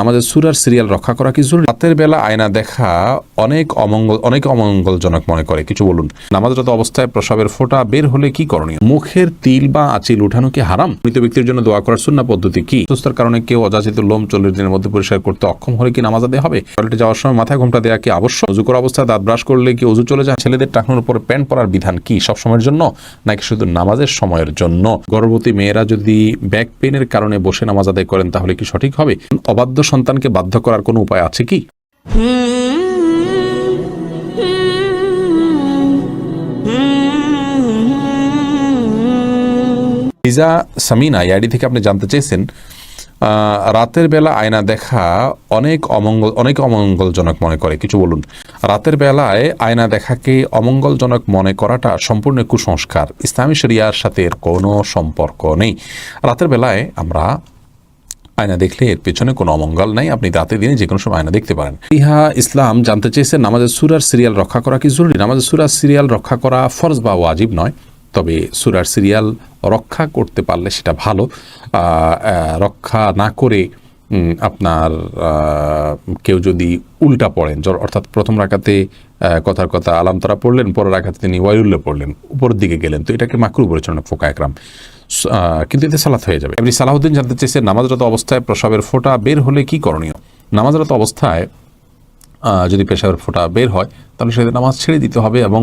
নামাজের সুরার সিরিয়াল রক্ষা করা কি জরুরি? রাতের বেলা আয়না দেখা অনেক অমঙ্গল, অনেক অমঙ্গলজনক মনে করে। কিছু বলুন। নামাজরত অবস্থায় প্রসাবের ফোঁটা বের হলে কি করণীয়? মুখের তিল বা আঁচিল উঠানো কি হারাম? মৃত ব্যক্তির জন্য দোয়া করার সুন্না পদ্ধতি কি? সুস্থতার কারণে কেউ অযাচিত লোম চল্লিশ দিনের মধ্যে পরিষ্কার করতে অক্ষম হলে কি নামাজ হবে? টয়লেটে যাওয়ার সময় মাথায় ঘোমটা দেওয়া কি আবশ্যক? অজু করা অবস্থায় দাঁত ব্রাশ করলে কি অজু চলে যায়? ছেলেদের টাকানোর উপরে প্যান্ট পরার বিধান কি সব সময়ের জন্য, নাকি শুধু নামাজের সময়ের জন্য? গর্ভবতী মেয়েরা যদি ব্যাক পেনের কারণে বসে নামাজ আদায় করেন তাহলে কি সঠিক হবে? অবাধ্য সন্তানকে বাধ্য করার কোনো উপায় আছে কি? লিজা সামিনা আইডি থেকে আপনি জানতে চেয়েছেন রাতের বেলা আয়না দেখা অনেক অমঙ্গল অনেক অমঙ্গলজনক মনে করে। কিছু বলুন। রাতের বেলায় আয়না দেখাকে অমঙ্গলজনক মনে করাটা সম্পূর্ণ কুসংস্কার। ইসলামী শরিয়ার সাথে এর কোনো সম্পর্ক নেই। রাতের বেলায় আমরা আয়না দেখলে এর পেছনে কোনো অমঙ্গল নাই। আপনি রাতে দিনে যে কোনো সময় আয়না দেখতে পারেন। ইহা ইসলাম জানতে চেয়েছেন নামাজের সুরার সিরিয়াল রক্ষা করা কি জরুরি? নামাজের সুরার সিরিয়াল রক্ষা করা ফরজ বা ওয়াজিব নয়, তবে সুরার সিরিয়াল রক্ষা করতে পারলে সেটা ভালো। রক্ষা না করে আপনার কেউ যদি উল্টা পড়েন অর্থাৎ প্রথম রাখাতে কথার কথা আলাম তারা পড়লেন, পরের রাখাতে তিনি ওয়াইউল্লে পড়লেন, উপরের দিকে গেলেন। তো এটাকে মাকরু বলেছেন ফোকা একরাম। কিন্তু এতে সালাত হয়ে যাবে। এমনি সালাহুদ্দিন জানতে চেয়েছেন নামাজরত অবস্থায় প্রসবের ফোঁটা বের হলে কি করণীয়? নামাজরত অবস্থায় যদি পেশাবের ফোঁটা বের হয়, তাহলে সেদিন নামাজ ছেড়ে দিতে হবে এবং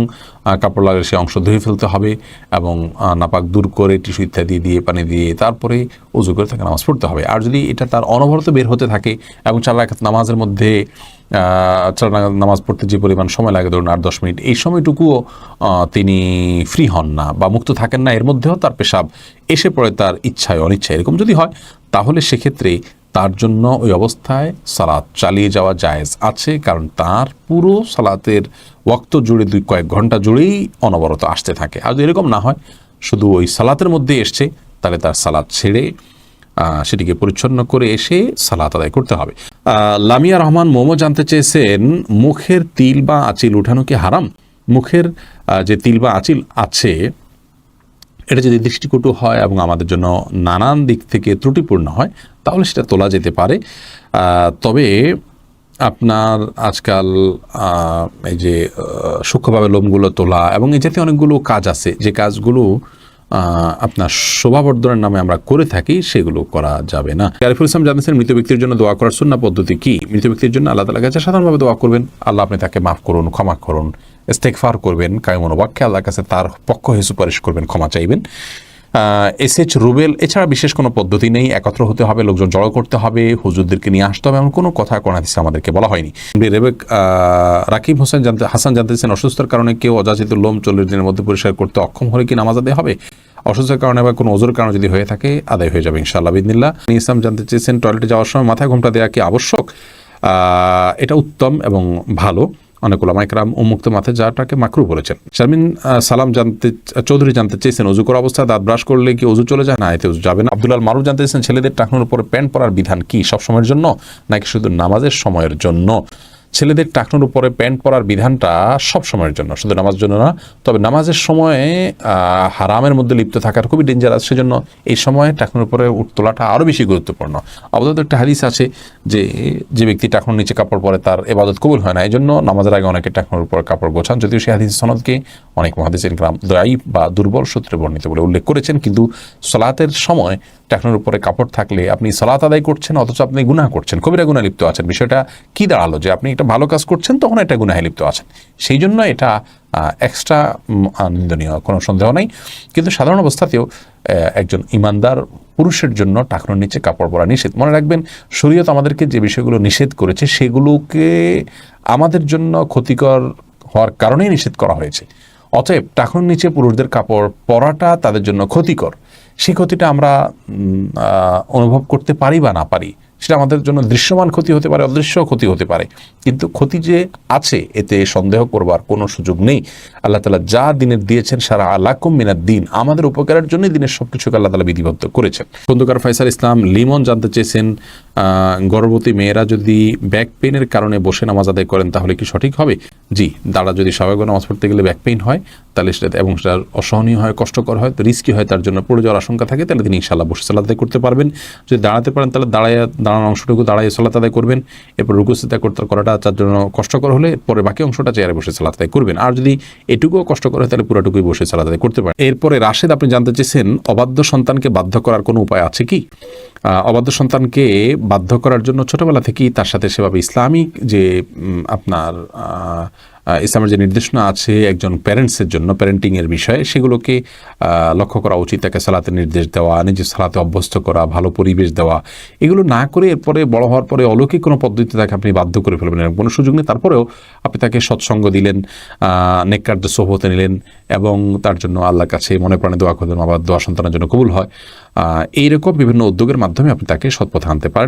কাপড় লাগলে সে অংশ ধুয়ে ফেলতে হবে এবং নাপাক দূর করে টিস্যু ইত্যাদি দিয়ে, পানি দিয়ে তারপরে উজু করে তাকে নামাজ পড়তে হবে। আর যদি এটা তার অনবরত বের হতে থাকে এবং চার রাখাত নামাজের মধ্যে চার নামাজ পড়তে যে পরিমাণ সময় লাগে, ধরুন আট, দশ মিনিট, এই সময়টুকুও তিনি ফ্রি হন না বা মুক্ত থাকেন না, এর মধ্যেও তার পেশাব এসে পড়ে তার ইচ্ছায় অনিচ্ছায়। এরকম যদি হয়, তাহলে সেক্ষেত্রে তার জন্য ওই অবস্থায় সালাত চালিয়ে যাওয়া জায়েজ আছে, কারণ তার পুরো সালাতের ওয়াক্ত জুড়ে দুই কয়েক ঘণ্টা জুড়েই অনবরত আসতে থাকে। আর এরকম না হয়, শুধু ওই সালাতের মধ্যে এসছে, তাহলে তার সালাত ছেড়ে সেটিকে পরিচ্ছন্ন করে এসে সালাত আদায় করতে হবে। লামিয়া রহমান মোমো জানতে চেয়েছেন, মুখের তিল বা আঁচিল উঠানো কি হারাম? মুখের যে তিল বা আঁচিল আছে এটা যদি দৃষ্টিকটু হয় এবং আমাদের জন্য নানান দিক থেকে ত্রুটিপূর্ণ হয়, তাহলে সেটা তোলা যেতে পারে। তবে আপনার আজকাল এই যে সূক্ষ্মভাবে লোমগুলো তোলা এবং এই জাতীয় অনেকগুলো কাজ আছে, যে কাজগুলো আপনার শোভাবর্ধনের নামে আমরা করে থাকি, সেগুলো করা যাবে না। আরিফুল ইসলাম জানিয়েছেন মৃত ব্যক্তির জন্য দোয়া করার সুন্না পদ্ধতি কি? মৃত ব্যক্তির জন্য আল্লাহ তালা কাছে সাধারণভাবে দোয়া করবেন। আল্লাহ আপনি তাকে মাফ করুন, ক্ষমা করুন। ইস্তেকফার করবেন কায়মন বাক্যে আল্লাহর কাছে তার পক্ষ হয়ে সুপারিশ করবেন, ক্ষমা চাইবেন। এস এইচ রুবেল, এছাড়া বিশেষ কোনো পদ্ধতি নেই, একত্র হতে হবে, লোকজন জড়ো করতে হবে, হুজুরদেরকে নিয়ে আসতে হবে, এমন কোনো কথা কোরআনিসে আমাদেরকে বলা হয়নি। রেবেক রাকিব হোসেন জানতে, হাসান জানতেছেন অসুস্থতার কারণে কেউ অযাচিত লোম চল্লিশ দিনের মধ্যে পরিষ্কার করতে অক্ষম হলে কি নামাজ আদায় হবে? অসুস্থতার কারণে বা কোনো ওজোর কারণে যদি হয়ে থাকে, আদায় হয়ে যাবে ইনশাআল্লাহ, বিদিনিল্লাহ। ইসলাম জানতে চেয়েছেন, টয়লেটে যাওয়ার সময় মাথায় ঘোমটা দেওয়া কি আবশ্যক? এটা উত্তম এবং ভালো। অনেক ওলামাইকরাম উন্মুক্ত মাথায় যাটাকে মাকরু বলেছেন। শারমিন সালাম জানতে, চৌধুরী জানতে চেয়েছেন, অজু করা অবস্থায় দাঁত ব্রাশ করলে কি অজু চলে যায়? না, এতে অজু যাবে না। আব্দুল্লাহ মারুফ জানতে চেয়েছেন, ছেলেদের টাকনোর উপরে প্যান্ট পরার বিধান কি সব সময়ের জন্য, নাকি শুধু নামাজের সময়ের জন্য? ছেলেদের টাকনোর উপরে প্যান্ট পরার বিধানটা সব সময়ের জন্য, শুধু নামাজের জন্য না, তবে নামাজের সময়ে হারামের মধ্যে লিপ্ত থাকার খুবই ডেঞ্জারাস সেজন্য এই সময়ে টাকনোর উপরে তোলাটা আরও বেশি গুরুত্বপূর্ণ। আপাতত একটা হাদিস আছে যে যে ব্যক্তি টাকনোর নিচে কাপড় পরে তার এবাদত কবুল হয় না এই জন্য নামাজের আগে অনেকে টাকনোর উপর কাপড় গোছান, যদিও সেই হাদিস সনদকে অনেক মহাদিসের গ্রাম দয়াই বা দুর্বল সূত্রে বর্ণিত বলে উল্লেখ করেছেন, কিন্তু সলাতের সময় টাকনোর উপরে কাপড় থাকলে আপনি সলাত আদায় করছেন, অথচ আপনি গুনাহ করছেন কবিরা গুনাহ লিপ্ত আছেন। বিষয়টা কি দাঁড়াল? যে আপনি একটা ভালো কাজ করছেন, তখন এটা গুনাহে লিপ্ত আছেন। সেই জন্য এটা এক্সট্রা নিন্দনীয় কোনো সন্দেহ নেই। কিন্তু সাধারণ অবস্থাতেও একজন ইমানদার পুরুষের জন্য টাকনোর নিচে কাপড় পরা নিষেধ। মনে রাখবেন, শরীয়ত আমাদেরকে যে বিষয়গুলো নিষেধ করেছে, সেগুলোকে আমাদের জন্য ক্ষতিকর হওয়ার কারণেই নিষেধ করা হয়েছে। অতএব টাকনোর নিচে পুরুষদের কাপড় পরাটা তাদের জন্য ক্ষতিকর। সেই ক্ষতিটা আমরা অনুভব করতে পারি বা না পারি সেটা আমাদের জন্য দৃশ্যমান ক্ষতি হতে পারে, অদৃশ্য ক্ষতি হতে পারে। কিন্তু ক্ষতি যে আছে, এতে সন্দেহ করবার কোনো সুযোগ নেই। আল্লাহ তালা যা দিনের দিয়েছেন, সারা আলাকুম মিনার দিন, আমাদের উপকারের জন্যই দিনের সব কিছুকে আল্লাহ তালা বিধিবদ্ধ করেছেন। খন্দকার ফয়সাল ইসলাম লিমন জানতে চেয়েছেন গর্ভবতী মেয়েরা যদি ব্যাক পেইনের কারণে বসে নামাজ আদায় করেন, তাহলে কি সঠিক হবে? জি, দাঁড়া, যদি স্বাভাবিক নামাজ পড়তে গেলে ব্যাক পেইন হয়, তাহলে সেটা এবং সেটা অসহনীয় হয়, কষ্টকর হয়, তো রিস্কি হয়, তার জন্য পড়ে যাওয়ার আশঙ্কা থাকে, তাহলে তিনি ইনশাল্লাহ বসে সালাদ করতে পারবেন। যদি দাঁড়াতে পারেন, তাহলে দাঁড়ায় দাঁড়ানোর অংশটুকু দাঁড়ায় সালাত আদায় করবেন। এরপর রুকুসিতা করতে করাটা তার জন্য কষ্টকর হলে পরে বাকি অংশটা চেয়ারে বসে সালাত আদায় করবেন। আর যদি এটুকুও কষ্টকর হয় তাহলে পুরোটুকুই বসে সালাত আদায় করতে পারেন। এরপরে রাশেদ, আপনি জানতে চেয়েছেন অবাধ্য সন্তানকে বাধ্য করার কোনো উপায় আছে কি? অবাধ্য সন্তানকে বাধ্য করার জন্য ছোটবেলা থেকেই তার সাথে সেভাবে ইসলামিক যে আপনার ইসলামের যে নির্দেশনা আছে একজন প্যারেন্টসের জন্য প্যারেন্টিংয়ের বিষয়ে, সেগুলোকে লক্ষ্য করা উচিত। তাকে সালাতে নির্দেশ দেওয়া নিজের সালাতে অভ্যস্ত করা, ভালো পরিবেশ দেওয়া। এগুলো না করে এরপরে বড় হওয়ার পরে অলৌকিক কোনো পদ্ধতিতে তাকে আপনি বাধ্য করে ফেলবেন, এরকম কোনো সুযোগ নেই। তারপরেও আপনি তাকে সৎসঙ্গ দিলেন নেককার্য সোহতে নিলেন এবং তার জন্য আল্লাহর কাছে মনে প্রাণে দোয়া করলেন আবার দোয়া সন্তানের জন্য কবুল হয়। এইরকম বিভিন্ন উদ্যোগের মাধ্যমে আপনি তাকে সৎপথে আনতে পারেন।